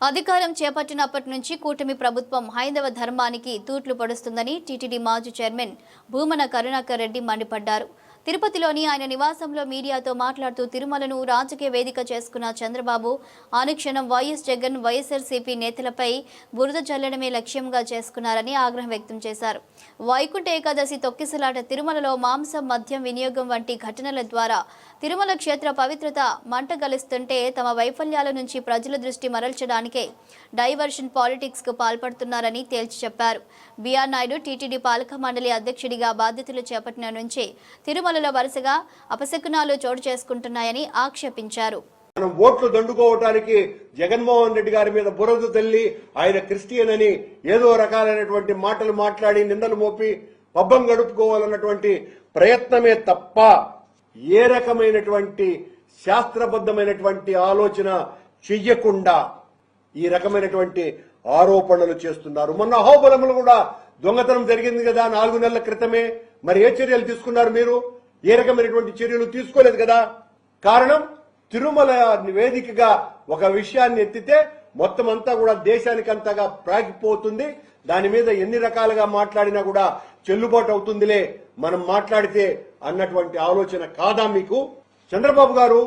అధికారం చేపట్టినప్పటి నుంచి కూటమి ప్రభుత్వం హైందవ ధర్మానికి తూట్లు పడుస్తుందని టీటీడీ మాజీ చైర్మన్ భూమన కరుణాకర్ రెడ్డి మండిపడ్డారు. తిరుపతిలోని ఆయన నివాసంలో మీడియాతో మాట్లాడుతూ తిరుమలను రాజకీయ వేదిక చేసుకున్న చంద్రబాబు అనుక్షణం వైఎస్ జగన్ వైఎస్ఆర్సీపీ నేతలపై బురద చల్లడమే లక్ష్యంగా చేసుకున్నారని ఆగ్రహం వ్యక్తం చేశారు. వైకుంఠ ఏకాదశి తొక్కిసలాట తిరుమలలో మాంసం మద్యం వినియోగం వంటి ఘటనల ద్వారా తిరుమల క్షేత్ర పవిత్రత మంటగలుస్తుంటే తమ వైఫల్యాల నుంచి ప్రజల దృష్టి మరల్చడానికే డైవర్షన్ పాలిటిక్స్కు పాల్పడుతున్నారని తేల్చి చెప్పారు. బిఆర్ నాయుడు టీటీడీ పాలక మండలి అధ్యక్షుడిగా బాధ్యతలు చేపట్టిన నుంచే తిరుమలలో వరుసగా అపశకునాలు చోటు చేసుకుంటున్నాయని ఆక్షేపించారు. మనం ఓట్లు దండుకోవటానికి జగన్మోహన్ రెడ్డి గారి మీద బురద తల్లి ఆయన క్రిస్టియన్ అని ఏదో రకాలైనటువంటి మాటలు మాట్లాడి నిందలు మోపి పబ్బం గడుపుకోవాలన్నటువంటి ప్రయత్నమే తప్ప ఏ రకమైనటువంటి శాస్త్రబద్ధమైనటువంటి ఆలోచన చెయ్యకుండా ఈ రకమైనటువంటి ఆరోపణలు చేస్తున్నారు. మొన్న అహోబలములు కూడా దొంగతనం జరిగింది కదా నాలుగు నెలల క్రితమే. మరి ఏ చర్యలు తీసుకున్నారు మీరు? ఏ రకమైనటువంటి చర్యలు తీసుకోలేదు కదా. కారణం తిరుమల వేదికగా ఒక విషయాన్ని ఎత్తితే మొత్తం అంతా కూడా దేశానికి అంతగా ప్రాగిపోతుంది. దాని మీద ఎన్ని రకాలుగా మాట్లాడినా కూడా చెల్లుబాటు అవుతుందిలే. మనం మాట్లాడితే అన్నటువంటి ఆలోచన కాదా మీకు? చంద్రబాబు గారు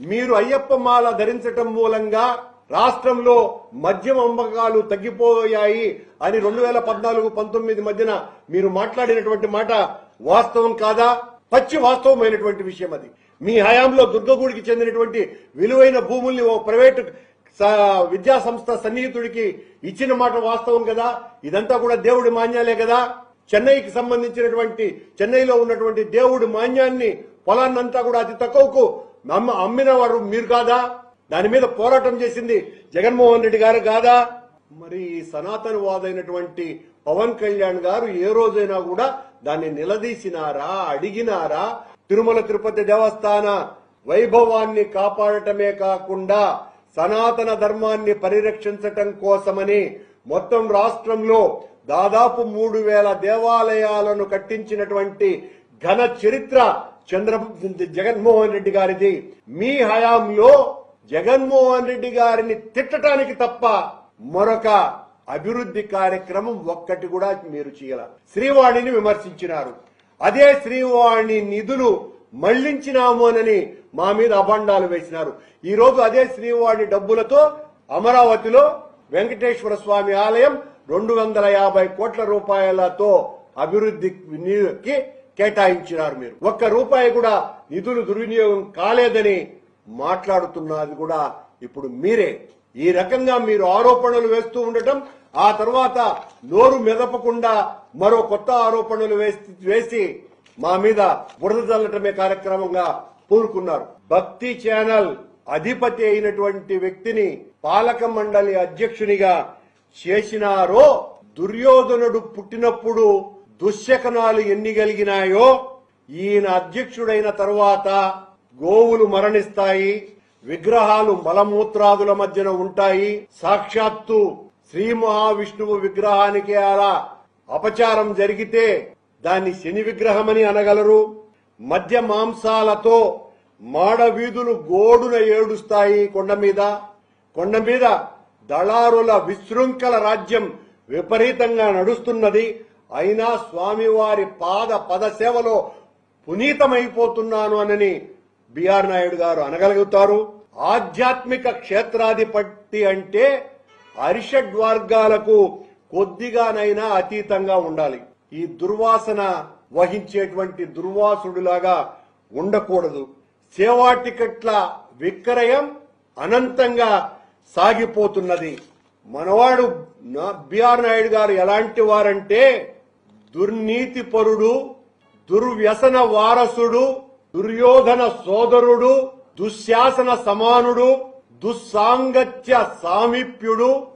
మీరు అయ్యప్ప మాల ధరించటం మూలంగా రాష్ట్రంలో మద్యం అమ్మకాలు తగ్గిపోయాయి అని రెండు వేల పద్నాలుగు పంతొమ్మిది మధ్యన మీరు మాట్లాడినటువంటి మాట వాస్తవం కాదా? పచ్చి వాస్తవమైనటువంటి విషయం అది. మీ హయాంలో దుర్గగూడికి చెందినటువంటి విలువైన భూముల్ని ఓ ప్రైవేటు విద్యా సంస్థ సన్నిహితుడికి ఇచ్చిన మాట వాస్తవం కదా? ఇదంతా కూడా దేవుడి మాన్యాలే కదా? చెన్నైకి సంబంధించినటువంటి చెన్నైలో ఉన్నటువంటి దేవుడి మాన్యాన్ని పొలాన్నంతా కూడా అతి తక్కువకు నమ్మ అమ్మిన వారు మీరు కాదా? దాని మీద పోరాటం చేసింది జగన్మోహన్ రెడ్డి గారు కాదా? మరి సనాతనవాదైనటువంటి పవన్ కళ్యాణ్ గారు ఏ రోజైనా కూడా దాన్ని నిలదీసినారా అడిగినారా? తిరుమల తిరుపతి దేవస్థాన వైభవాన్ని కాపాడటమే కాకుండా సనాతన ధర్మాన్ని పరిరక్షించటం కోసమని మొత్తం రాష్ట్రంలో దాదాపు మూడు వేల దేవాలయాలను కట్టించినటువంటి ఘన చరిత్ర చంద్ర జగన్మోహన్ రెడ్డి గారిది. మీ హయాంలో జగన్మోహన్ రెడ్డి గారిని తిట్టడానికి తప్ప మరొక అభివృద్ధి కార్యక్రమం ఒక్కటి కూడా మీరు చేయాల. శ్రీవాణిని విమర్శించినారు. అదే శ్రీవాణి నిధులు మళ్ళించినామోనని మా మీద అభండాలు వేసినారు. ఈ రోజు అదే శ్రీవాణి డబ్బులతో అమరావతిలో వెంకటేశ్వర స్వామి ఆలయం రెండు వందల యాభై కోట్ల రూపాయలతో అభివృద్ధికి కేటాయించినారు మీరు. ఒక్క రూపాయి కూడా నిధులు దుర్వినియోగం కాలేదని మాట్లాడుతున్నది కూడా ఇప్పుడు మీరే. ఈ రకంగా మీరు ఆరోపణలు వేస్తూ ఉండటం ఆ తర్వాత నోరు మెదపకుండా మరో కొత్త ఆరోపణలు వేసి వేసి మా మీద బురద చల్లటమే కార్యక్రమంగా పూనుకున్నారు. భక్తి ఛానల్ అధిపతి అయినటువంటి వ్యక్తిని పాలక మండలి అధ్యక్షునిగా చేసినారో దుర్యోధనుడు పుట్టినప్పుడు దుశ్శకనాలు ఎన్ని కలిగినాయో ఈయన అధ్యక్షుడైన తరువాత గోవులు మరణిస్తాయి. విగ్రహాలు మలమూత్రాదుల మధ్యన ఉంటాయి. సాక్షాత్తు శ్రీ మహావిష్ణువు విగ్రహానికి అలా అపచారం జరిగితే దాన్ని శని విగ్రహమని అనగలరు. మధ్య మాంసాలతో మాడవీధులు గోడున ఏడుస్తాయి కొండ మీద. కొండ మీద దళారుల విశృంఖల రాజ్యం విపరీతంగా నడుస్తున్నది. అయినా స్వామివారి పాద పద సేవలో పునీతమైపోతున్నాను అనని బిఆర్ నాయుడు గారు అనగలుగుతారు. ఆధ్యాత్మిక క్షేత్రాధిపతి అంటే అరిషడ్ వర్గాలకు కొద్దిగానైనా అతీతంగా ఉండాలి. ఈ దుర్వాసన వహించేటువంటి దుర్వాసుడులాగా ఉండకూడదు. సేవా టికెట్ల విక్రయం అనంతంగా సాగిపోతున్నది. మనవాడు నా- బిఆర్ నాయుడు గారు ఎలాంటి వారంటే దుర్నీతి పరుడు దుర్వ్యసన వారసుడు దుర్యోధన సోదరుడు దుశ్శాసన సమానుడు దుస్సాంగత్య సామీప్యుడు